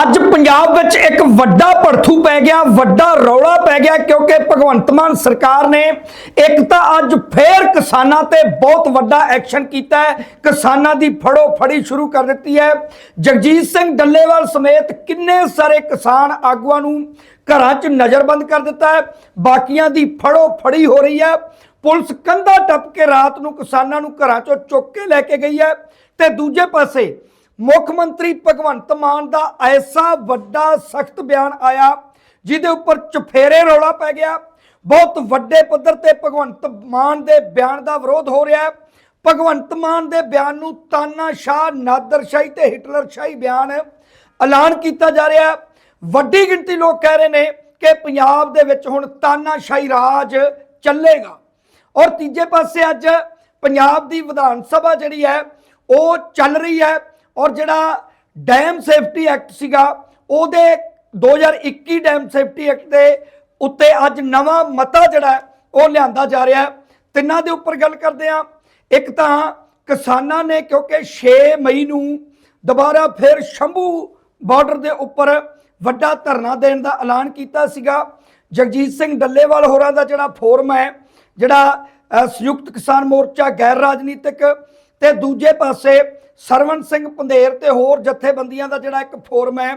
ਅੱਜ ਪੰਜਾਬ ਵਿੱਚ ਇੱਕ ਵੱਡਾ ਭੜਥੂ ਪੈ ਗਿਆ, ਵੱਡਾ ਰੌਲਾ ਪੈ ਗਿਆ ਕਿਉਂਕਿ ਭਗਵੰਤ ਮਾਨ ਸਰਕਾਰ ਨੇ ਇੱਕ ਤਾਂ ਅੱਜ ਫੇਰ ਕਿਸਾਨਾਂ ਤੇ ਬਹੁਤ ਵੱਡਾ ਐਕਸ਼ਨ ਕੀਤਾ ਹੈ। ਕਿਸਾਨਾਂ ਦੀ ਫੜੋ ਫੜੀ ਸ਼ੁਰੂ ਕਰ ਦਿੱਤੀ ਹੈ। ਜਗਜੀਤ ਸਿੰਘ ਡੱਲੇਵਾਲ ਸਮੇਤ ਕਿੰਨੇ ਸਾਰੇ ਕਿਸਾਨ ਆਗੂਆਂ ਨੂੰ ਘਰਾਂ 'ਚ ਨਜ਼ਰਬੰਦ ਕਰ ਦਿੱਤਾ ਹੈ। ਬਾਕੀਆਂ ਦੀ ਫੜੋ ਫੜੀ ਹੋ ਰਹੀ ਹੈ। ਪੁਲਿਸ ਕੰਧਾ ਟੱਪ ਕੇ ਰਾਤ ਨੂੰ ਕਿਸਾਨਾਂ ਨੂੰ ਘਰਾਂ 'ਚੋਂ ਚੁੱਕ ਕੇ ਲੈ ਕੇ ਗਈ ਹੈ। ਤੇ ਦੂਜੇ ਪਾਸੇ ਮੁੱਖ ਮੰਤਰੀ ਭਗਵੰਤ ਮਾਨ ਦਾ ਐਸਾ ਵੱਡਾ ਸਖਤ ਬਿਆਨ ਆਇਆ, ਜਿਹਦੇ ਉੱਪਰ ਚਫੇਰੇ ਰੌਲਾ ਪੈ ਗਿਆ। ਬਹੁਤ ਵੱਡੇ ਪੱਧਰ ਤੇ ਭਗਵੰਤ ਮਾਨ ਦੇ ਬਿਆਨ ਦਾ ਵਿਰੋਧ ਹੋ ਰਿਹਾ ਹੈ। ਭਗਵੰਤ ਮਾਨ ਦੇ ਬਿਆਨ ਨੂੰ ਤਾਨਾਸ਼ਾਹ ਨਾਦਰਸ਼ਾਹੀ ਤੇ ਹਿਟਲਰਸ਼ਾਹੀ ਬਿਆਨ ਐਲਾਨ ਕੀਤਾ ਜਾ ਰਿਹਾ ਹੈ। ਵੱਡੀ ਗਿਣਤੀ ਲੋਕ ਕਹਿ ਰਹੇ ਨੇ ਕਿ ਪੰਜਾਬ ਦੇ ਵਿੱਚ ਹੁਣ ਤਾਨਾਸ਼ਾਹੀ ਰਾਜ ਚੱਲੇਗਾ। ਔਰ ਤੀਜੇ ਪਾਸੇ ਅੱਜ ਪੰਜਾਬ ਦੀ ਵਿਧਾਨ ਸਭਾ ਜਿਹੜੀ ਹੈ, ਉਹ ਚੱਲ ਰਹੀ ਹੈ। ਔਰ ਜਿਹੜਾ ਡੈਮ ਸੇਫਟੀ ਐਕਟ ਸੀਗਾ, ਉਹਦੇ 2021 ਡੈਮ ਸੇਫਟੀ ਐਕਟ ਦੇ ਉੱਤੇ ਅੱਜ ਨਵਾਂ ਮਤਾ ਜਿਹੜਾ ਉਹ ਲਿਆਂਦਾ ਜਾ ਰਿਹਾ ਤਿੰਨਾਂ ਦੇ ਉੱਪਰ ਗੱਲ ਕਰਦੇ ਆ ਇੱਕ ਤਾਂ ਕਿਸਾਨਾਂ ਨੇ ਕਿਉਂਕਿ 6 ਮਈ ਨੂੰ ਦੁਬਾਰਾ ਫਿਰ ਸ਼ੰਭੂ ਬਾਰਡਰ ਦੇ ਉੱਪਰ ਵੱਡਾ ਧਰਨਾ ਦੇਣ ਦਾ ਐਲਾਨ ਕੀਤਾ ਸੀਗਾ। ਜਗਜੀਤ ਸਿੰਘ ਡੱਲੇਵਾਲ ਹੋਰਾਂ ਦਾ ਜਿਹੜਾ ਫੋਰਮ ਹੈ, ਜਿਹੜਾ ਸੰਯੁਕਤ ਕਿਸਾਨ ਮੋਰਚਾ ਗੈਰ ਰਾਜਨੀਤਿਕ ਤੇ ਦੂਜੇ ਪਾਸੇ ਸਰਵਨ ਸਿੰਘ ਪੰਧੇਰ ਤੇ ਹੋਰ ਜਥੇਬੰਦੀਆਂ ਦਾ ਜਿਹੜਾ ਇੱਕ ਫੋਰਮ ਹੈ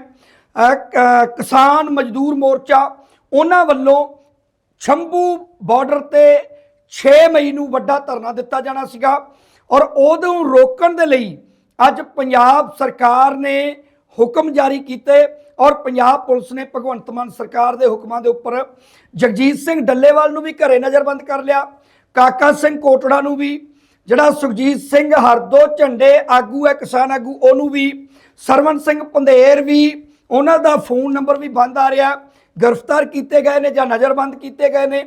ਕ- ਕਿਸਾਨ ਮਜ਼ਦੂਰ ਮੋਰਚਾ, ਉਹਨਾਂ ਵੱਲੋਂ ਸ਼ੰਭੂ ਬਾਰਡਰ ਤੇ 6 ਮਈ ਨੂੰ ਵੱਡਾ ਧਰਨਾ ਦਿੱਤਾ ਜਾਣਾ ਸੀਗਾ ਔਰ ਉਦੋਂ ਰੋਕਣ ਦੇ ਲਈ ਅੱਜ ਪੰਜਾਬ ਸਰਕਾਰ ਨੇ ਹੁਕਮ ਜਾਰੀ ਕੀਤੇ ਔਰ ਪੰਜਾਬ ਪੁਲਿਸ ਨੇ ਭਗਵੰਤ ਮਾਨ ਸਰਕਾਰ ਦੇ ਹੁਕਮਾਂ ਦੇ ਉੱਪਰ ਜਗਜੀਤ ਸਿੰਘ ਡੱਲੇਵਾਲ ਨੂੰ ਵੀ ਘਰੇ ਨਜ਼ਰਬੰਦ ਕਰ ਲਿਆ, ਕਾਕਾ ਸਿੰਘ ਕੋਟੜਾ ਨੂੰ ਵੀ ਜਿਹੜਾ ਸੁਖਜੀਤ ਸਿੰਘ ਹਰਦੋ ਝੰਡੇ ਆਗੂ ਹੈ, ਕਿਸਾਨ ਆਗੂ, ਉਹਨੂੰ ਵੀ ਸਰਵਨ ਸਿੰਘ ਪੰਧੇਰ ਵੀ, ਉਹਨਾਂ ਦਾ ਫੋਨ ਨੰਬਰ ਵੀ ਬੰਦ ਆ ਰਿਹਾ। ਗ੍ਰਿਫਤਾਰ ਕੀਤੇ ਗਏ ਨੇ ਜਾਂ ਨਜ਼ਰਬੰਦ ਕੀਤੇ ਗਏ ਨੇ।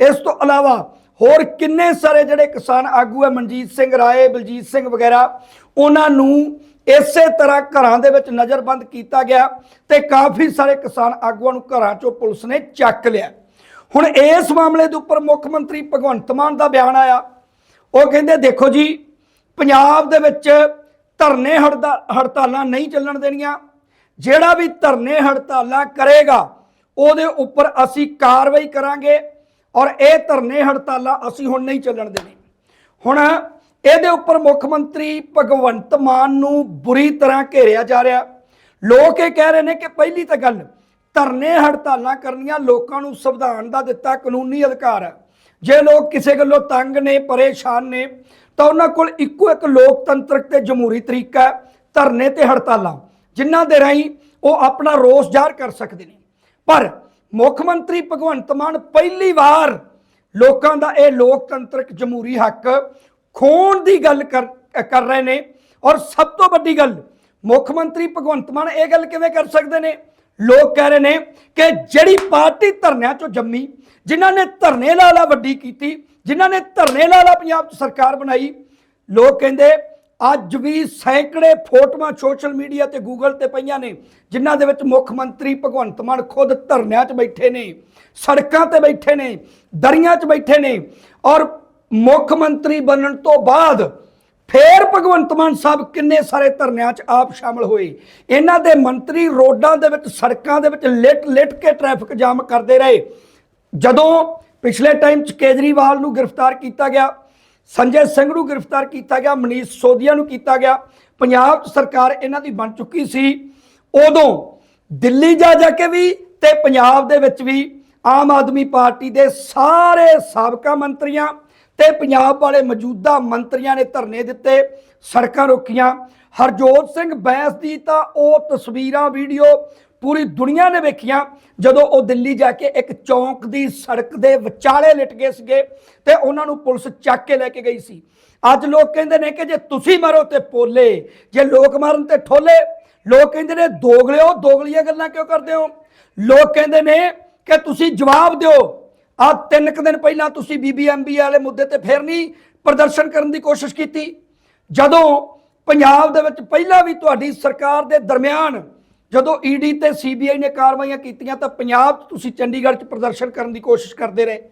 ਇਸ ਤੋਂ ਇਲਾਵਾ ਹੋਰ ਕਿੰਨੇ ਸਾਰੇ ਜਿਹੜੇ ਕਿਸਾਨ ਆਗੂ ਹੈ, ਮਨਜੀਤ ਸਿੰਘ ਰਾਏ, ਬਲਜੀਤ ਸਿੰਘ ਵਗੈਰਾ, ਉਹਨਾਂ ਨੂੰ ਇਸੇ ਤਰ੍ਹਾਂ ਘਰਾਂ ਦੇ ਵਿੱਚ ਨਜ਼ਰਬੰਦ ਕੀਤਾ ਗਿਆ ਤੇ ਕਾਫੀ ਸਾਰੇ ਕਿਸਾਨ ਆਗੂਆਂ ਨੂੰ ਘਰਾਂ ਚੋਂ ਪੁਲਿਸ ਨੇ ਚੱਕ ਲਿਆ। ਹੁਣ ਇਸ ਮਾਮਲੇ ਦੇ ਉੱਪਰ ਮੁੱਖ ਮੰਤਰੀ ਭਗਵੰਤ ਮਾਨ ਦਾ ਬਿਆਨ ਆਇਆ। ਉਹ ਕਹਿੰਦੇ, ਦੇਖੋ ਜੀ, ਪੰਜਾਬ ਦੇ ਵਿੱਚ ਧਰਨੇ ਹੜਤਾ- ਹੜਤਾਲਾਂ ਨਹੀਂ ਚੱਲਣ ਦੇਣੀਆਂ। ਜਿਹੜਾ ਵੀ ਧਰਨੇ ਹੜਤਾਲਾਂ ਕਰੇਗਾ, ਉਹਦੇ ਉੱਪਰ ਅਸੀਂ ਕਾਰਵਾਈ ਕਰਾਂਗੇ ਔਰ ਇਹ ਧਰਨੇ ਹੜਤਾਲਾਂ ਅਸੀਂ ਹੁਣ ਨਹੀਂ ਚੱਲਣ ਦੇਣੀ ਹੁਣ ਇਹਦੇ ਉੱਪਰ ਮੁੱਖ ਮੰਤਰੀ ਭਗਵੰਤ ਮਾਨ ਨੂੰ ਬੁਰੀ ਤਰ੍ਹਾਂ ਘੇਰਿਆ ਜਾ ਰਿਹਾ। ਲੋਕ ਇਹ ਕਹਿ ਰਹੇ ਨੇ ਕਿ ਪਹਿਲੀ ਤਾਂ ਗੱਲ, ਧਰਨੇ ਹੜਤਾਲਾਂ ਕਰਨੀਆਂ ਲੋਕਾਂ ਨੂੰ ਸੰਵਿਧਾਨ ਦਾ ਦਿੱਤਾ ਕਾਨੂੰਨੀ ਅਧਿਕਾਰ ਹੈ। ਜੇ ਲੋਕ ਕਿਸੇ ਗੱਲੋਂ ਤੰਗ ਨੇ, ਪਰੇਸ਼ਾਨ ਨੇ, ਤਾਂ ਉਹਨਾਂ ਕੋਲ ਇੱਕੋ ਇੱਕ ਲੋਕਤੰਤਰਕ ਤੇ ਜਮਹੂਰੀ ਤਰੀਕਾ ਹੈ, ਧਰਨੇ ਤੇ ਹੜਤਾਲਾਂ। ਜਿਨ੍ਹਾਂ ਦੇ ਰਾਹੀਂ ਉਹ ਆਪਣਾ ਰੋਸ ਜ਼ਾਹਰ ਕਰ ਸਕਦੇ ਨੇ। ਪਰ ਮੁੱਖ ਮੰਤਰੀ ਭਗਵੰਤ ਮਾਨ ਪਹਿਲੀ ਵਾਰ ਲੋਕਾਂ ਦਾ ਇਹ ਲੋਕਤੰਤਰਕ ਜਮਹੂਰੀ ਹੱਕ ਖੋਣ ਦੀ ਗੱਲ ਕਰ ਕਰ ਰਹੇ ਨੇ। ਔਰ ਸਭ ਤੋਂ ਵੱਡੀ ਗੱਲ, ਮੁੱਖ ਮੰਤਰੀ ਭਗਵੰਤ ਮਾਨ ਇਹ ਗੱਲ ਕਿਵੇਂ ਕਰ ਸਕਦੇ ਨੇ? ਲੋਕ ਕਹਿ ਰਹੇ ਨੇ ਕਿ ਜਿਹੜੀ ਪਾਰਟੀ ਧਰਨਿਆਂ ਚੋਂ ਜੰਮੀ, ਜਿਨ੍ਹਾਂ ਨੇ ਧਰਨੇ ਲਾਲਾ ਵੱਡੀ ਕੀਤੀ, ਜਿਨ੍ਹਾਂ ਨੇ ਧਰਨੇ ਲਾਲਾ ਪੰਜਾਬ 'ਚ ਸਰਕਾਰ ਬਣਾਈ, ਲੋਕ ਕਹਿੰਦੇ ਅੱਜ ਵੀ ਸੈਂਕੜੇ ਫੋਟੋਆਂ ਸੋਸ਼ਲ ਮੀਡੀਆ ਤੇ ਗੂਗਲ ਤੇ ਪਈਆਂ ਨੇ, ਜਿਨ੍ਹਾਂ ਦੇ ਵਿੱਚ ਮੁੱਖ ਮੰਤਰੀ ਭਗਵੰਤ ਮਾਨ ਖੁਦ ਧਰਨਿਆਂ 'ਚ ਬੈਠੇ ਨੇ, ਸੜਕਾਂ ਤੇ ਬੈਠੇ ਨੇ, ਦਰੀਆਂ 'ਚ ਬੈਠੇ ਨੇ ਔਰ ਮੁੱਖ ਮੰਤਰੀ ਬਣਨ ਤੋਂ ਬਾਅਦ ਫੇਰ ਭਗਵੰਤ ਮਾਨ ਸਾਹਿਬ ਕਿੰਨੇ ਸਾਰੇ ਧਰਨਿਆਂ 'ਚ ਆਪ ਸ਼ਾਮਲ ਹੋਏ। ਇਹਨਾਂ ਦੇ ਮੰਤਰੀ ਰੋਡਾਂ ਦੇ ਵਿੱਚ, ਸੜਕਾਂ ਦੇ ਵਿੱਚ ਲਿਟ ਲਿਟ ਕੇ ਟ੍ਰੈਫਿਕ ਜਾਮ ਕਰਦੇ ਰਹੇ। ਜਦੋਂ ਪਿਛਲੇ ਟਾਈਮ 'ਚ ਕੇਜਰੀਵਾਲ ਨੂੰ ਗ੍ਰਿਫਤਾਰ ਕੀਤਾ ਗਿਆ, ਸੰਜੇ ਸਿੰਘ ਨੂੰ ਗ੍ਰਿਫਤਾਰ ਕੀਤਾ ਗਿਆ, ਮਨੀਸ਼ ਸੋਧੀਆ ਨੂੰ ਕੀਤਾ ਗਿਆ, ਪੰਜਾਬ ਸਰਕਾਰ ਇਹਨਾਂ ਦੀ ਬਣ ਚੁੱਕੀ ਸੀ। ਉਦੋਂ ਦਿੱਲੀ ਜਾ ਜਾ ਕੇ ਵੀ ਤੇ ਪੰਜਾਬ ਦੇ ਵਿੱਚ ਵੀ ਆਮ ਆਦਮੀ ਪਾਰਟੀ ਦੇ ਸਾਰੇ ਸਾਬਕਾ ਮੰਤਰੀਆਂ ਤੇ ਪੰਜਾਬ ਵਾਲੇ ਮੌਜੂਦਾ ਮੰਤਰੀਆਂ ਨੇ ਧਰਨੇ ਦਿੱਤੇ, ਸੜਕਾਂ ਰੋਕੀਆਂ। ਹਰਜੋਤ ਸਿੰਘ ਬੈਂਸ ਦੀ ਤਾਂ ਉਹ ਤਸਵੀਰਾਂ, ਵੀਡੀਓ ਪੂਰੀ ਦੁਨੀਆ ਨੇ ਵੇਖੀਆਂ। ਜਦੋਂ ਉਹ ਦਿੱਲੀ ਜਾ ਕੇ ਇੱਕ ਚੌਂਕ ਦੀ ਸੜਕ ਦੇ ਵਿਚਾਲੇ ਲਿਟ ਗਏ ਸੀਗੇ ਤੇ ਉਹਨਾਂ ਨੂੰ ਪੁਲਿਸ ਚੱਕ ਕੇ ਲੈ ਕੇ ਗਈ ਸੀ। ਅੱਜ ਲੋਕ ਕਹਿੰਦੇ ਨੇ ਕਿ ਜੇ ਤੁਸੀਂ ਮਰੋ ਤੇ ਪੋਲੇ, ਜੇ ਲੋਕ ਮਰਨ ਤੇ ਠੋਲੇ, ਲੋਕ ਕਹਿੰਦੇ ਨੇ ਦੋਗਲਿਓ, ਦੋਗਲੀਆਂ ਗੱਲਾਂ ਕਿਉਂ ਕਰਦੇ ਹੋ? ਲੋਕ ਕਹਿੰਦੇ ਨੇ ਕਿ ਤੁਸੀਂ ਜਵਾਬ ਦਿਓ। ਆ ਤਿੰਨ ਕੁ ਦਿਨ ਪਹਿਲਾਂ ਤੁਸੀਂ ਬੀਬੀਐਮਬੀ ਵਾਲੇ ਮੁੱਦੇ ਤੇ ਫੇਰ ਨਹੀਂ ਪ੍ਰਦਰਸ਼ਨ ਕਰਨ ਦੀ ਕੋਸ਼ਿਸ਼ ਕੀਤੀ। ਜਦੋਂ ਪੰਜਾਬ ਦੇ ਵਿੱਚ ਪਹਿਲਾਂ ਵੀ ਤੁਹਾਡੀ ਸਰਕਾਰ ਦੇ ਦਰਮਿਆਨ ਜਦੋਂ ਈਡੀ ਤੇ ਸੀਬੀਆਈ ਨੇ ਕਾਰਵਾਈਆਂ ਕੀਤੀਆਂ ਤਾਂ ਪੰਜਾਬ 'ਚ ਤੁਸੀਂ ਚੰਡੀਗੜ੍ਹ 'ਚ ਪ੍ਰਦਰਸ਼ਨ ਕਰਨ ਦੀ ਕੋਸ਼ਿਸ਼ ਕਰਦੇ ਰਹੇ।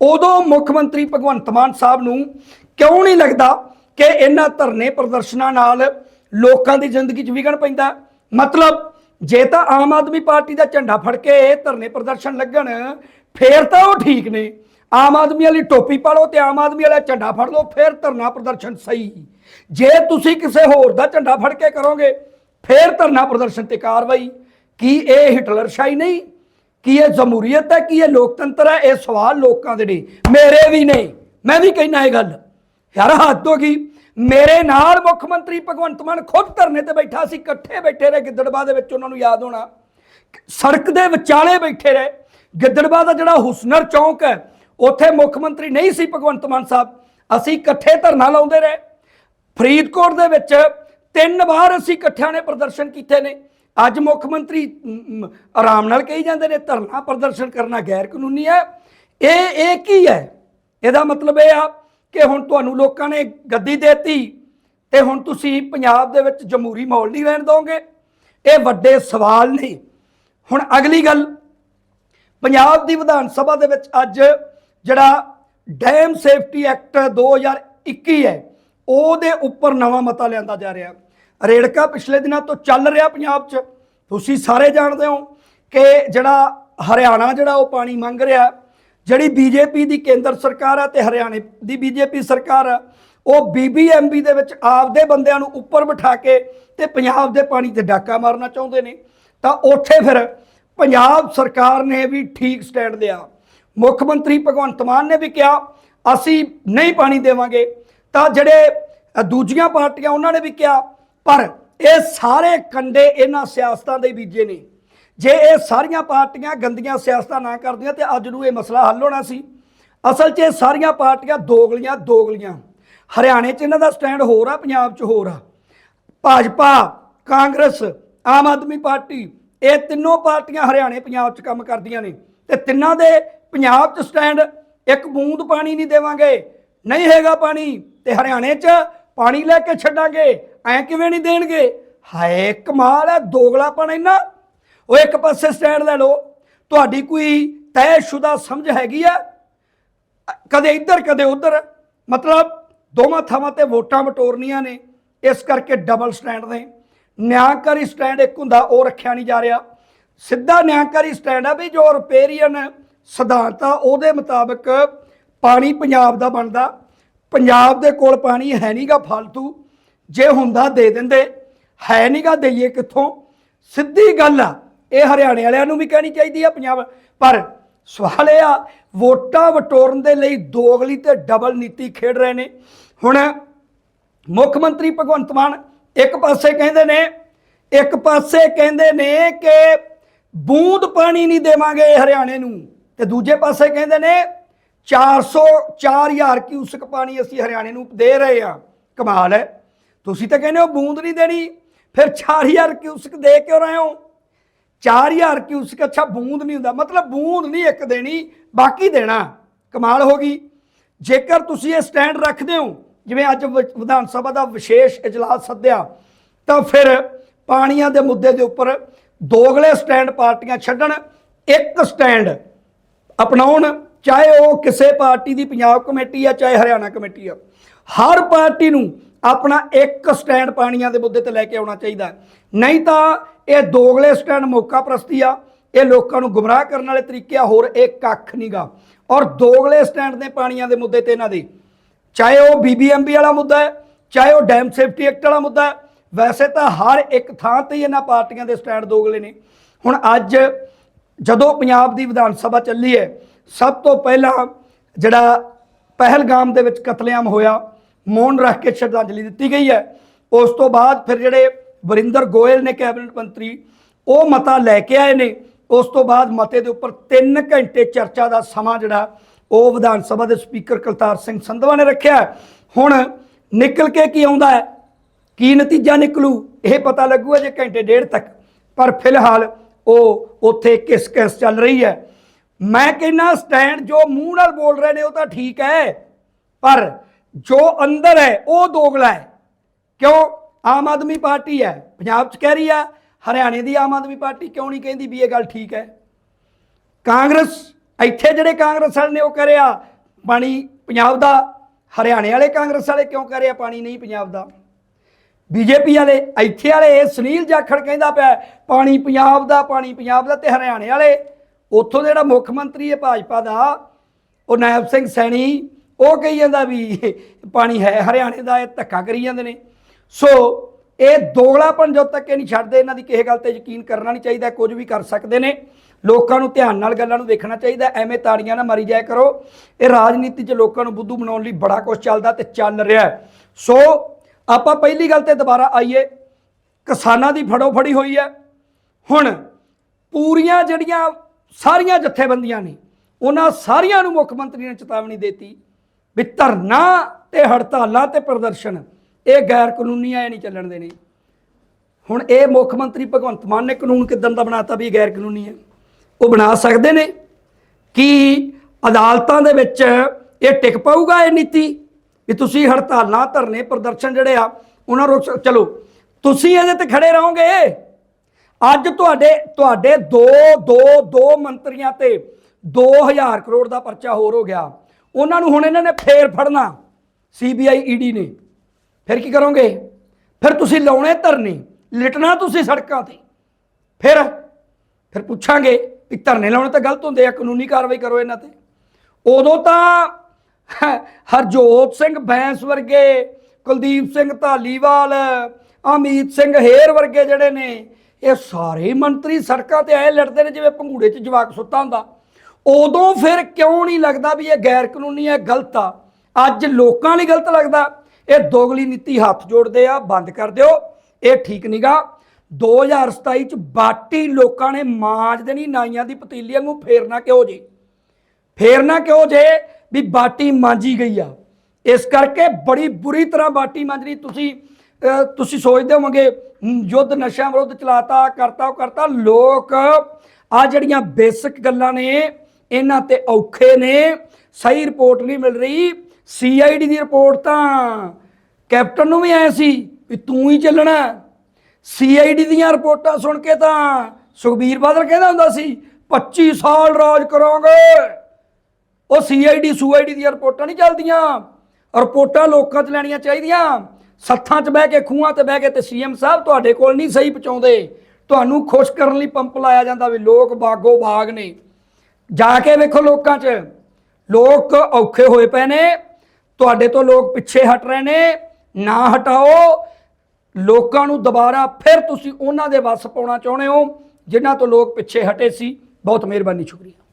ਉਦੋਂ ਮੁੱਖ ਮੰਤਰੀ ਭਗਵੰਤ ਮਾਨ ਸਾਹਿਬ ਨੂੰ ਕਿਉਂ ਨਹੀਂ ਲੱਗਦਾ ਕਿ ਇਹਨਾਂ ਧਰਨੇ ਪ੍ਰਦਰਸ਼ਨਾਂ ਨਾਲ ਲੋਕਾਂ ਦੀ ਜ਼ਿੰਦਗੀ 'ਚ ਵਿਗੜ ਪੈਂਦਾ? ਮਤਲਬ ਜੇ ਤਾਂ ਆਮ ਆਦਮੀ ਪਾਰਟੀ ਦਾ ਝੰਡਾ ਫੜ ਕੇ ਧਰਨੇ ਪ੍ਰਦਰਸ਼ਨ ਲੱਗਣ ਫੇਰ ਤਾਂ ਉਹ ਠੀਕ ਨੇ। ਆਮ ਆਦਮੀ ਵਾਲੀ ਟੋਪੀ ਪਾ ਲਓ ਤੇ ਆਮ ਆਦਮੀ ਵਾਲਾ ਝੰਡਾ ਫੜ ਲਓ, ਫੇਰ ਧਰਨਾ ਪ੍ਰਦਰਸ਼ਨ ਸਹੀ। ਜੇ ਤੁਸੀਂ ਕਿਸੇ ਹੋਰ ਦਾ ਝੰਡਾ ਫੜ ਕੇ ਕਰੋਗੇ, ਫੇਰ ਧਰਨਾ ਪ੍ਰਦਰਸ਼ਨ ਤੇ ਕਾਰਵਾਈ। ਕੀ ਇਹ ਹਿਟਲਰਸ਼ਾਹੀ ਨਹੀਂ? ਕੀ ਇਹ ਜਮਹੂਰੀਅਤ ਹੈ? ਕੀ ਇਹ ਲੋਕਤੰਤਰ ਹੈ? ਇਹ ਸਵਾਲ ਲੋਕਾਂ ਦੇ ਨੇ, ਮੇਰੇ ਵੀ ਨੇ। ਮੈਂ ਵੀ ਕਹਿਣਾ ਇਹ ਗੱਲ। ਯਾਰ ਹੱਦ ਹੋ ਗਈ। ਮੇਰੇ ਨਾਲ ਮੁੱਖ ਮੰਤਰੀ ਭਗਵੰਤ ਮਾਨ ਖੁਦ ਧਰਨੇ ਤੇ ਬੈਠਾ ਸੀ, ਇਕੱਠੇ ਬੈਠੇ ਰਹੇ ਗਿੱਦੜਬਾ ਦੇ ਵਿੱਚ ਉਹਨਾਂ ਨੂੰ ਯਾਦ ਹੋਣਾ। ਸੜਕ ਦੇ ਵਿਚਾਲੇ ਬੈਠੇ ਰਹੇ। ਗਿੱਦੜਬਾਹ ਦਾ ਜਿਹੜਾ ਹੁਸਨਰ ਚੌਂਕ ਹੈ, ਉੱਥੇ ਮੁੱਖ ਮੰਤਰੀ ਨਹੀਂ ਸੀ ਭਗਵੰਤ ਮਾਨ ਸਾਹਿਬ। ਅਸੀਂ ਇਕੱਠੇ ਧਰਨਾ ਲਾਉਂਦੇ ਰਹੇ। ਫਰੀਦਕੋਟ ਦੇ ਵਿੱਚ ਤਿੰਨ ਵਾਰ ਅਸੀਂ ਇਕੱਠਿਆਂ ਨੇ ਪ੍ਰਦਰਸ਼ਨ ਕੀਤੇ ਨੇ। ਅੱਜ ਮੁੱਖ ਮੰਤਰੀ ਆਰਾਮ ਨਾਲ ਕਹੀ ਜਾਂਦੇ ਨੇ, ਧਰਨਾ ਪ੍ਰਦਰਸ਼ਨ ਕਰਨਾ ਗੈਰ ਕਾਨੂੰਨੀ ਹੈ। ਇਹ ਇਹ ਕੀ ਹੈ? ਇਹਦਾ ਮਤਲਬ ਇਹ ਆ ਕਿ ਹੁਣ ਤੁਹਾਨੂੰ ਲੋਕਾਂ ਨੇ ਗੱਦੀ ਦੇਤੀ ਤੇ ਹੁਣ ਤੁਸੀਂ ਪੰਜਾਬ ਦੇ ਵਿੱਚ ਜਮਹੂਰੀ ਮਾਹੌਲ ਨਹੀਂ ਰਹਿਣ ਦੋਗੇ। ਇਹ ਵੱਡੇ ਸਵਾਲ ਨੇ। ਹੁਣ ਅਗਲੀ ਗੱਲ ਪੰਜਾਬ ਦੀ ਵਿਧਾਨ ਸਭਾ ਦੇ ਵਿੱਚ ਅੱਜ ਜਿਹੜਾ ਡੈਮ ਸੇਫਟੀ ਐਕਟ 2021 ਹੈ, ਉਹਦੇ ਉੱਪਰ ਨਵਾਂ ਮਤਾ ਲਿਆਂਦਾ ਜਾ ਰਿਹਾ। ਰੇੜਕਾ ਪਿਛਲੇ ਦਿਨਾਂ ਤੋਂ ਚੱਲ ਰਿਹਾ ਪੰਜਾਬ 'ਚ। ਤੁਸੀਂ ਸਾਰੇ ਜਾਣਦੇ ਹੋ ਕਿ ਜਿਹੜਾ ਹਰਿਆਣਾ ਜਿਹੜਾ ਉਹ ਪਾਣੀ ਮੰਗ ਰਿਹਾ, ਜਿਹੜੀ ਬੀਜੇਪੀ ਦੀ ਕੇਂਦਰ ਸਰਕਾਰ ਹੈ ਤੇ ਹਰਿਆਣੇ ਦੀ ਬੀਜੇਪੀ ਸਰਕਾਰ ਹੈ ਉਹ ਬੀਬੀਐਮਬੀ ਦੇ ਵਿੱਚ ਆਪਦੇ ਬੰਦਿਆਂ ਨੂੰ ਉੱਪਰ ਬਿਠਾ ਕੇ ਤੇ ਪੰਜਾਬ ਦੇ ਪਾਣੀ ਤੇ ਡਾਕਾ ਮਾਰਨਾ ਚਾਹੁੰਦੇ ਨੇ। ਤਾਂ ਉੱਥੇ ਫਿਰ ਪੰਜਾਬ ਸਰਕਾਰ ਨੇ ਵੀ ਠੀਕ ਸਟੈਂਡ ਲਿਆ। ਮੁੱਖ ਮੰਤਰੀ ਭਗਵੰਤ ਮਾਨ ਨੇ ਵੀ ਕਿਹਾ, ਅਸੀਂ ਨਹੀਂ ਪਾਣੀ ਦੇਵਾਂਗੇ। ਤਾਂ ਜਿਹੜੇ ਦੂਜੀਆਂ ਪਾਰਟੀਆਂ, ਉਹਨਾਂ ਨੇ ਵੀ ਕਿਹਾ, ਪਰ ਇਹ ਸਾਰੇ ਕੰਡੇ ਇਹਨਾਂ ਸਿਆਸਤਾਂ ਦੇ ਬੀਜੇ ਨੇ। ਜੇ ਇਹ ਸਾਰੀਆਂ ਪਾਰਟੀਆਂ ਗੰਦੀਆਂ ਸਿਆਸਤਾਂ ਨਾ ਕਰਦੀਆਂ, ਤੇ ਅੱਜ ਨੂੰ ਇਹ ਮਸਲਾ ਹੱਲ ਹੋਣਾ ਸੀ। ਅਸਲ 'ਚ ਇਹ ਸਾਰੀਆਂ ਪਾਰਟੀਆਂ ਦੋਗਲੀਆਂ ਦੋਗਲੀਆਂ। ਹਰਿਆਣੇ 'ਚ ਇਹਨਾਂ ਦਾ ਸਟੈਂਡ ਹੋਰ ਆ, ਪੰਜਾਬ 'ਚ ਹੋਰ ਆ। ਭਾਜਪਾ, ਕਾਂਗਰਸ, ਆਮ ਆਦਮੀ ਪਾਰਟੀ ਇਹ ਤਿੰਨੋਂ ਪਾਰਟੀਆਂ ਹਰਿਆਣੇ ਪੰਜਾਬ 'ਚ ਕੰਮ ਕਰਦੀਆਂ ਨੇ ਤੇ ਤਿੰਨਾਂ ਦੇ ਪੰਜਾਬ 'ਚ ਸਟੈਂਡ ਇੱਕ ਬੂੰਦ ਪਾਣੀ ਨਹੀਂ ਦੇਵਾਂਗੇ, ਨਹੀਂ ਹੈਗਾ ਪਾਣੀ ਤੇ ਹਰਿਆਣੇ 'ਚ ਪਾਣੀ ਲੈ ਕੇ ਛੱਡਾਂਗੇ, ਐ ਕਿਵੇਂ ਨਹੀਂ ਦੇਣਗੇ? ਹਾਏ, ਕਮਾਲ ਹੈ, ਦੋਗਲਾਪਣ ਇੰਨਾ। ਉਹ ਇੱਕ ਪਾਸੇ ਸਟੈਂਡ ਲੈ ਲਓ, ਤੁਹਾਡੀ ਕੋਈ ਤੈਅਸ਼ੁਦਾ ਸਮਝ ਹੈਗੀ ਆ? ਕਦੇ ਇੱਧਰ, ਕਦੇ ਉੱਧਰ। ਮਤਲਬ ਦੋਵਾਂ ਥਾਵਾਂ ਤੇ ਵੋਟਾਂ ਬਟੋਰਨੀਆਂ ਨੇ, ਇਸ ਕਰਕੇ ਡਬਲ ਸਟੈਂਡ ਨੇ। ਨਿਆਂਕਾਰੀ ਸਟੈਂਡ ਇੱਕ ਹੁੰਦਾ, ਉਹ ਰੱਖਿਆ ਨਹੀਂ ਜਾ ਰਿਹਾ। ਸਿੱਧਾ ਨਿਆਂਕਾਰੀ ਸਟੈਂਡ ਆ ਵੀ ਜੋ ਰਿਪੇਰੀਅਨ ਸਿਧਾਂਤ ਆ, ਉਹਦੇ ਮੁਤਾਬਕ ਪਾਣੀ ਪੰਜਾਬ ਦਾ ਬਣਦਾ। ਪੰਜਾਬ ਦੇ ਕੋਲ ਪਾਣੀ ਹੈ ਨਹੀਂਗਾ ਫालतू ਜੇ ਹੁੰਦਾ ਦੇ ਦਿੰਦੇ। ਹੈ ਨਹੀਂਗਾ ਦਈਏ ਕਿੱਥੋਂ। ਸਿੱਧੀ ਗੱਲ ਆ, ਇਹ ਹਰਿਆਣੇ ਵਾਲਿਆਂ ਨੂੰ ਵੀ ਕਹਿਣੀ ਚਾਹੀਦੀ ਆ, ਪੰਜਾਬ ਪਰ ਸਵਾਲ ਇਹ ਆ, ਵੋਟਾਂ ਵਟੋਰਨ ਦੇ ਲਈ ਦੋਗਲੀ ਤੇ ਡਬਲ ਨੀਤੀ ਖੇਡ ਰਹੇ ਨੇ। ਹੁਣ ਮੁੱਖ ਮੰਤਰੀ ਭਗਵੰਤ ਮਾਨ ਇੱਕ ਪਾਸੇ ਕਹਿੰਦੇ ਨੇ, ਇੱਕ ਪਾਸੇ ਕਹਿੰਦੇ ਨੇ ਕਿ ਬੂੰਦ ਪਾਣੀ ਨਹੀਂ ਦੇਵਾਂਗੇ ਹਰਿਆਣੇ ਨੂੰ। ਤੇ ਦੂਜੇ ਪਾਸੇ ਕਹਿੰਦੇ ਨੇ 400 4000 ਕਿਊਸਕ ਪਾਣੀ ਅਸੀਂ ਹਰਿਆਣੇ ਨੂੰ ਦੇ ਰਹੇ ਆ ਕਮਾਲ ਹੈ। ਤੁਸੀਂ ਤਾਂ ਕਹਿੰਦੇ ਹੋ ਬੂੰਦ ਨਹੀਂ ਦੇਣੀ, ਫਿਰ 4000 ਕਿਊਸਕ ਦੇ ਕਿਉਂ ਰਹੇ ਹੋ? 4000 ਕਿਊਸਕ, ਅੱਛਾ, ਬੂੰਦ ਨਹੀਂ ਹੁੰਦਾ। ਮਤਲਬ ਬੂੰਦ ਨਹੀਂ ਇੱਕ ਦੇਣੀ, ਬਾਕੀ ਦੇਣਾ। ਕਮਾਲ ਹੋ ਗਈ। ਜੇਕਰ ਤੁਸੀਂ ਇਹ ਸਟੈਂਡ ਰੱਖਦੇ ਹੋ ਜਿਵੇਂ ਅੱਜ ਵਿ- ਵਿਧਾਨ ਸਭਾ ਦਾ ਵਿਸ਼ੇਸ਼ ਇਜਲਾਸ ਸੱਦਿਆ, ਤਾਂ ਫਿਰ ਪਾਣੀਆਂ ਦੇ ਮੁੱਦੇ ਦੇ ਉੱਪਰ ਦੋਗਲੇ ਸਟੈਂਡ ਪਾਰਟੀਆਂ ਛੱਡਣ, ਇੱਕ ਸਟੈਂਡ ਅਪਣਾਉਣ, ਚਾਹੇ ਉਹ ਕਿਸੇ ਪਾਰਟੀ ਦੀ ਪੰਜਾਬ ਕਮੇਟੀ ਆ, ਚਾਹੇ ਹਰਿਆਣਾ ਕਮੇਟੀ ਆ। ਹਰ ਪਾਰਟੀ ਨੂੰ ਆਪਣਾ ਇੱਕ ਸਟੈਂਡ ਪਾਣੀਆਂ ਦੇ ਮੁੱਦੇ ਤੇ ਲੈ ਕੇ ਆਉਣਾ ਚਾਹੀਦਾ। ਨਹੀਂ ਤਾਂ ਇਹ ਦੋਗਲੇ ਸਟੈਂਡ ਮੌਕਾ ਪ੍ਰਸਤੀ ਆ, ਇਹ ਲੋਕਾਂ ਨੂੰ ਗੁੰਮਰਾਹ ਕਰਨ ਵਾਲੇ ਤਰੀਕੇ ਆ, ਹੋਰ ਇਹ ਕੱਖ ਨਹੀਂਗਾ ਔਰ ਦੋਗਲੇ ਸਟੈਂਡ ਨੇ ਪਾਣੀਆਂ ਦੇ ਮੁੱਦੇ ਤੇ ਇਹਨਾਂ ਦੇ ਚਾਹੇ ਉਹ ਬੀਬੀਐਮਬੀ ਵਾਲਾ ਮੁੱਦਾ ਹੈ, ਚਾਹੇ ਉਹ ਡੈਮ ਸੇਫਟੀ ਐਕਟ ਵਾਲਾ ਮੁੱਦਾ ਹੈ, ਵੈਸੇ ਤਾਂ ਹਰ ਇੱਕ ਥਾਂ ਤੇ ਹੀ ਇਹਨਾਂ ਪਾਰਟੀਆਂ ਦੇ ਸਟੈਂਡ ਦੋਗਲੇ ਨੇ। ਹੁਣ ਅੱਜ ਜਦੋਂ ਪੰਜਾਬ ਦੀ ਵਿਧਾਨ ਸਭਾ ਚੱਲੀ ਹੈ, ਸਭ ਤੋਂ ਪਹਿਲਾਂ ਜਿਹੜਾ ਪਹਿਲਗਾਮ ਦੇ ਵਿੱਚ ਕਤਲੇਆਮ ਹੋਇਆ ਮੌਨ ਰੱਖ ਕੇ ਸ਼ਰਧਾਂਜਲੀ ਦਿੱਤੀ ਗਈ ਹੈ। ਉਸ ਤੋਂ ਬਾਅਦ ਫਿਰ ਜਿਹੜੇ ਵਰਿੰਦਰ ਗੋਇਲ ਨੇ ਕੈਬਨਿਟ ਮੰਤਰੀ, ਉਹ ਮਤਾ ਲੈ ਕੇ ਆਏ ਨੇ। ਉਸ ਤੋਂ ਬਾਅਦ ਮਤੇ ਦੇ ਉੱਪਰ 3 ਘੰਟੇ ਚਰਚਾ ਦਾ ਸਮਾਂ ਜਿਹੜਾ ਉਹ ਵਿਧਾਨ ਸਭਾ ਦੇ ਸਪੀਕਰ ਕਲਤਾਰ ਸਿੰਘ ਸੰਧਵਾ ਨੇ ਰੱਖਿਆ ਹੁਣ ਨਿਕਲ ਕੇ ਕੀ ਆਉਂਦਾ ਹੈ? ਕੀ ਨਤੀਜਾ ਨਿਕਲੂ? ਇਹ ਪਤਾ ਲੱਗੂਗਾ ਜੇ ਘੰਟੇ ਡੇਢ ਤੱਕ। ਪਰ ਫਿਲਹਾਲ ਉਹ ਉੱਥੇ ਕਿਸ ਕਿਸ ਚੱਲ ਰਹੀ ਹੈ। ਮੈਂ ਕਹਿੰਨਾ ਸਟੈਂਡ ਜੋ ਮੂੰਹ ਨਾਲ ਬੋਲ ਰਹੇ ਨੇ ਉਹ ਤਾਂ ਠੀਕ ਹੈ। ਪਰ ਜੋ ਅੰਦਰ ਹੈ, ਉਹ ਦੋਗਲਾ ਹੈ। ਕਿਉਂ? ਆਮ ਆਦਮੀ ਪਾਰਟੀ ਹੈ। ਪੰਜਾਬ 'ਚ ਕਹਿ ਰਹੀ ਆ, ਹਰਿਆਣੇ ਦੀ ਆਮ ਆਦਮੀ ਪਾਰਟੀ ਕਿਉਂ ਨਹੀਂ ਕਹਿੰਦੀ ਵੀ ਇਹ ਗੱਲ ਠੀਕ ਹੈ? ਕਾਂਗਰਸ ਇੱਥੇ ਜਿਹੜੇ ਕਾਂਗਰਸ ਵਾਲੇ ਨੇ ਉਹ ਕਹਿ ਰਿਹਾ ਪਾਣੀ ਪੰਜਾਬ ਦਾ, ਹਰਿਆਣੇ ਵਾਲੇ ਕਾਂਗਰਸ ਵਾਲੇ ਕਿਉਂ ਕਹਿ ਰਿਹਾ ਪਾਣੀ ਨਹੀਂ ਪੰਜਾਬ ਦਾ? ਬੀਜੇਪੀ ਵਾਲੇ, ਇੱਥੇ ਵਾਲੇ, ਇਹ ਸੁਨੀਲ ਜਾਖੜ ਕਹਿੰਦਾ ਪਿਆ, ਪਾਣੀ ਪੰਜਾਬ ਦਾ, ਪਾਣੀ ਪੰਜਾਬ ਦਾ ਤੇ ਹਰਿਆਣੇ ਵਾਲੇ। ਉੱਥੋਂ ਦੇ ਜਿਹੜਾ ਮੁੱਖ ਮੰਤਰੀ ਹੈ ਭਾਜਪਾ ਦਾ, ਉਹ ਨਾਇਬ ਸਿੰਘ ਸੈਣੀ, ਉਹ ਕਹੀ ਜਾਂਦਾ ਵੀ ਪਾਣੀ ਹੈ ਹਰਿਆਣੇ ਦਾ, ਇਹ ਧੱਕਾ ਕਰੀ ਜਾਂਦੇ ਨੇ। ਸੋ ਇਹ ਦੋਗਲਾਪਨ ਜਦੋਂ ਤੱਕ ਇਹ ਨਹੀਂ ਛੱਡਦੇ, ਇਹਨਾਂ ਦੀ ਕਿਸੇ ਗੱਲ ਤੇ ਯਕੀਨ ਕਰਨਾ ਨਹੀਂ ਚਾਹੀਦਾ, ਕੁਝ ਵੀ ਕਰ ਸਕਦੇ ਨੇ। ਲੋਕਾਂ ਨੂੰ ਧਿਆਨ ਨਾਲ ਗੱਲਾਂ ਨੂੰ ਵੇਖਣਾ ਚਾਹੀਦਾ, ਐਵੇਂ ਤਾੜੀਆਂ ਨਾ ਮਾਰੀ ਜਾਇਆ ਕਰੋ। ਇਹ ਰਾਜਨੀਤੀ 'ਚ ਲੋਕਾਂ ਨੂੰ ਬੁੱਧੂ ਬਣਾਉਣ ਲਈ ਬੜਾ ਕੁਝ ਚੱਲਦਾ ਤੇ ਚੱਲ ਰਿਹਾ ਸੋ ਆਪਾਂ ਪਹਿਲੀ ਗੱਲ ਤੇ ਦੁਬਾਰਾ ਆਈਏ। ਕਿਸਾਨਾਂ ਦੀ ਫੜੋ ਫੜੀ ਹੋਈ ਹੈ। ਹੁਣ ਪੂਰੀਆਂ ਜਿਹੜੀਆਂ ਸਾਰੀਆਂ ਜਥੇਬੰਦੀਆਂ ਨੇ, ਉਹਨਾਂ ਸਾਰੀਆਂ ਨੂੰ ਮੁੱਖ ਮੰਤਰੀ ਨੇ ਚੇਤਾਵਨੀ ਦਿੱਤੀ ਵੀ ਧਰਨਾ ਤੇ ਹੜਤਾਲਾਂ ਤੇ ਪ੍ਰਦਰਸ਼ਨ, ਇਹ ਗੈਰ ਕਾਨੂੰਨੀ ਆ ਨਹੀਂ ਚੱਲਣ ਦੇਣੇ। ਹੁਣ ਇਹ ਮੁੱਖ ਮੰਤਰੀ ਭਗਵੰਤ ਮਾਨ ਨੇ ਕਾਨੂੰਨ ਕਿਦਾਂ ਦਾ ਬਣਾਤਾ ਵੀ ਇਹ ਗੈਰ ਕਾਨੂੰਨੀ ਹੈ ਉਹ ਬਣਾ ਸਕਦੇ ਨੇ? ਕਿ ਅਦਾਲਤਾਂ ਦੇ ਵਿੱਚ ਇਹ ਟਿਕ ਪਾਊਗਾ ਇਹ ਨੀਤੀ? ਵੀ ਤੁਸੀਂ ਹੜਤਾਲਾਂ ਧਰਨੇ, ਪ੍ਰਦਰਸ਼ਨ ਜਿਹੜੇ ਆ, ਉਹਨਾਂ ਰੋਕ ਚਲੋ, ਤੁਸੀਂ ਇਹਦੇ ਤੇ ਖੜੇ ਰਹੋਗੇ? ਅੱਜ ਤੁਹਾਡੇ ਤੁਹਾਡੇ ਦੋ ਦੋ ਦੋ ਮੰਤਰੀਆਂ ਤੇ 2000 ਕਰੋੜ ਦਾ ਪਰਚਾ ਹੋਰ ਹੋ ਗਿਆ। ਉਹਨਾਂ ਨੂੰ ਹੁਣ ਇਹਨਾਂ ਨੇ ਫੇਰ ਫੜਨਾ ਸੀਬੀਆਈ ਈਡੀ ਨੇ। ਫਿਰ ਕੀ ਕਰੋਗੇ? ਫਿਰ ਤੁਸੀਂ ਲਾਉਣੇ ਧਰਨੇ, ਲਿਟਣਾ ਤੁਸੀਂ ਸੜਕਾਂ ਤੇ। ਫਿਰ ਫਿਰ ਪੁੱਛਾਂਗੇ। ਵੀ ਧਰਨੇ ਲਾਉਣੇ ਤਾਂ ਗਲਤ ਹੁੰਦੇ ਆ, ਕਾਨੂੰਨੀ ਕਾਰਵਾਈ ਕਰੋ ਇਹਨਾਂ ਤੇ। ਉਦੋਂ ਤਾਂ ਹਰਜੋਤ ਸਿੰਘ ਬੈਂਸ ਵਰਗੇ, ਕੁਲਦੀਪ ਸਿੰਘ ਧਾਲੀਵਾਲ, ਅਮੀਤ ਸਿੰਘ ਹੇਰ ਵਰਗੇ ਜਿਹੜੇ ਨੇ, ਇਹ ਸਾਰੇ ਮੰਤਰੀ ਸੜਕਾਂ ਤੇ ਆਏ ਲੜਦੇ ਨੇ ਜਿਵੇਂ ਪੰਘੂੜੇ 'ਚ ਜਵਾਕ ਸੁੱਤਾ ਹੁੰਦਾ। ਉਦੋਂ ਫਿਰ ਕਿਉਂ ਨਹੀਂ ਲੱਗਦਾ ਵੀ ਇਹ ਗੈਰ ਕਾਨੂੰਨੀ ਹੈ, ਗਲਤ ਆ? ਅੱਜ ਲੋਕਾਂ ਲਈ ਗਲਤ ਲੱਗਦਾ। ਇਹ ਦੋਗਲੀ ਨੀਤੀ ਹੱਥ ਜੋੜਦੇ ਆ, ਬੰਦ ਕਰ ਦਿਓ। ਇਹ ਠੀਕ ਨਹੀਂਗਾ 2027 ਚ ਬਾਟੀ ਲੋਕਾਂ ਨੇ ਮਾਂਜ ਦੇਣੀ ਨਾਈਆਂ ਦੀ ਪਤੀਲੀ ਵਾਂਗੂ ਫੇਰਨਾ ਕਿਉਂ ਜੀ? ਫੇਰਨਾ ਕਿਉਂ ਜੇ ਵੀ ਬਾਟੀ ਮਾਂਜੀ ਗਈ ਆ? ਇਸ ਕਰਕੇ ਬੜੀ ਬੁਰੀ ਤਰ੍ਹਾਂ ਬਾਟੀ ਮਾਂਜਣੀ ਤੁਸੀਂ ਤੁਸੀਂ ਸੋਚਦੇ ਹੋਵੋਗੇ ਯੁੱਧ ਨਸ਼ਿਆਂ ਵਿਰੁੱਧ ਚਲਾਤਾ, ਕਰਤਾ, ਉਹ ਕਰਤਾ। ਲੋਕ ਆ ਜਿਹੜੀਆਂ ਬੇਸਿਕ ਗੱਲਾਂ ਨੇ, ਇਹਨਾਂ ਤੇ ਔਖੇ ਨੇ। ਸਹੀ ਰਿਪੋਰਟ ਨਹੀਂ ਮਿਲ ਰਹੀ। ਸੀਆਈਡੀ ਦੀ ਰਿਪੋਰਟ ਤਾਂ ਕੈਪਟਨ ਨੂੰ ਵੀ ਆਇਆ ਸੀ ਵੀ ਤੂੰ ਹੀ ਚੱਲਣਾ। ਸੀਆਈਡੀ ਦੀਆਂ ਰਿਪੋਰਟਾਂ ਸੁਣ ਕੇ ਤਾਂ ਸੁਖਬੀਰ ਬਾਦਲ ਕਹਿੰਦਾ ਹੁੰਦਾ ਸੀ 25 ਸਾਲ ਰਾਜ ਕਰਾਂਗੇ। ਉਹ ਸੀਆਈਡੀ ਸੂਆਈਡੀ ਦੀਆਂ ਰਿਪੋਰਟਾਂ ਨਹੀਂ ਚੱਲਦੀਆਂ। ਰਿਪੋਰਟਾਂ ਲੋਕਾਂ 'ਚ ਲੈਣੀਆਂ ਚਾਹੀਦੀਆਂ। ਸੱਥਾਂ 'ਚ ਬਹਿ ਕੇ, ਖੂਹਾਂ 'ਤੇ ਬਹਿ ਕੇ ਤੇ ਸੀਐਮ ਸਾਹਿਬ ਤੁਹਾਡੇ ਕੋਲ ਨਹੀਂ ਸਹੀ ਪਹੁੰਚਾਉਂਦੇ। ਤੁਹਾਨੂੰ ਖੁਸ਼ ਕਰਨ ਲਈ ਪੰਪ ਲਾਇਆ ਜਾਂਦਾ ਵੀ ਲੋਕ ਬਾਗੋ ਬਾਗ ਨੇ। ਜਾ ਕੇ ਵੇਖੋ ਲੋਕਾਂ 'ਚ। ਲੋਕ ਔਖੇ ਹੋਏ ਪਏ ਨੇ। ਤੁਹਾਡੇ ਤੋਂ ਲੋਕ ਪਿੱਛੇ ਹਟ ਰਹੇ ਨੇ। ਨਾ ਹਟਾਓ। ਲੋਕਾਂ ਨੂੰ ਦੁਬਾਰਾ ਫਿਰ ਤੁਸੀਂ ਉਹਨਾਂ ਦੇ ਵੱਸ ਪਾਉਣਾ ਚਾਹੁੰਦੇ ਹੋ, ਜਿਨ੍ਹਾਂ ਤੋਂ ਲੋਕ ਪਿੱਛੇ ਹਟੇ ਸੀ। ਬਹੁਤ ਮਿਹਰਬਾਨੀ, ਸ਼ੁਕਰੀਆ।